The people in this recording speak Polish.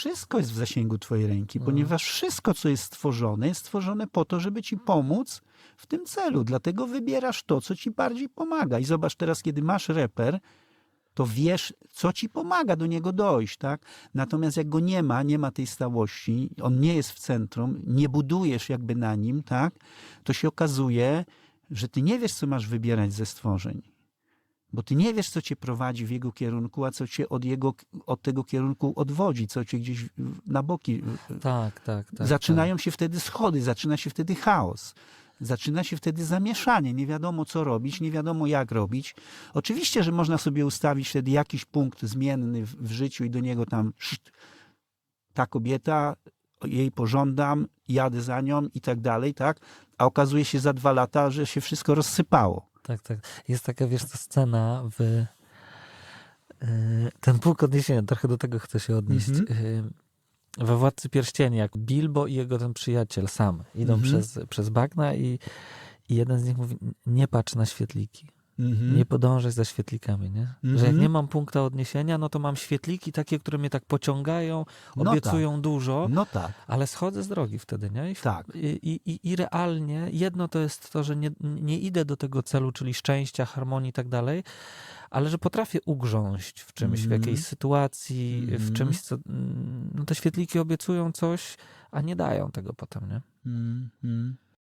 wszystko jest w zasięgu twojej ręki, No. ponieważ wszystko, co jest stworzone, jest stworzone po to, żeby ci pomóc w tym celu. Dlatego wybierasz to, co ci bardziej pomaga. I zobacz teraz, kiedy masz reper, to wiesz, co ci pomaga do niego dojść, tak? Natomiast jak go nie ma, nie ma tej stałości, on nie jest w centrum, nie budujesz jakby na nim, tak? To się okazuje, że ty nie wiesz, co masz wybierać ze stworzeń. Bo ty nie wiesz, co cię prowadzi w jego kierunku, a co cię od, jego, od tego kierunku odwodzi, co cię gdzieś na boki. Tak, tak, tak. Zaczynają się wtedy schody, zaczyna się wtedy chaos. Zaczyna się wtedy zamieszanie, nie wiadomo co robić, nie wiadomo jak robić. Oczywiście, że można sobie ustawić wtedy jakiś punkt zmienny w, w życiu i do niego tam szt, ta kobieta, jej pożądam, jadę za nią i tak dalej, tak? A okazuje się za dwa lata, że się wszystko rozsypało. Tak, tak. Jest taka, wiesz, ta scena w... yy, Ten punkt odniesienia, trochę do tego chcę się odnieść. Mhm. Yy, We Władcy Pierścieni, jak Bilbo i jego ten przyjaciel sam idą Mhm. przez, przez bagna i, i jeden z nich mówi, nie patrz na świetliki. Mhm. Nie podążaj za świetlikami, nie? Że jak Mhm. nie mam punkta odniesienia, no to mam świetliki takie, które mnie tak pociągają, No obiecują dużo, No tak, ale schodzę z drogi wtedy, nie? I, tak. i, i, I realnie jedno to jest to, że nie, nie idę do tego celu, czyli szczęścia, harmonii i tak dalej, ale że potrafię ugrząść w czymś, w Mhm. jakiejś sytuacji, w Mhm. czymś, co mm, no te świetliki obiecują coś, a nie dają tego potem, nie? Mm.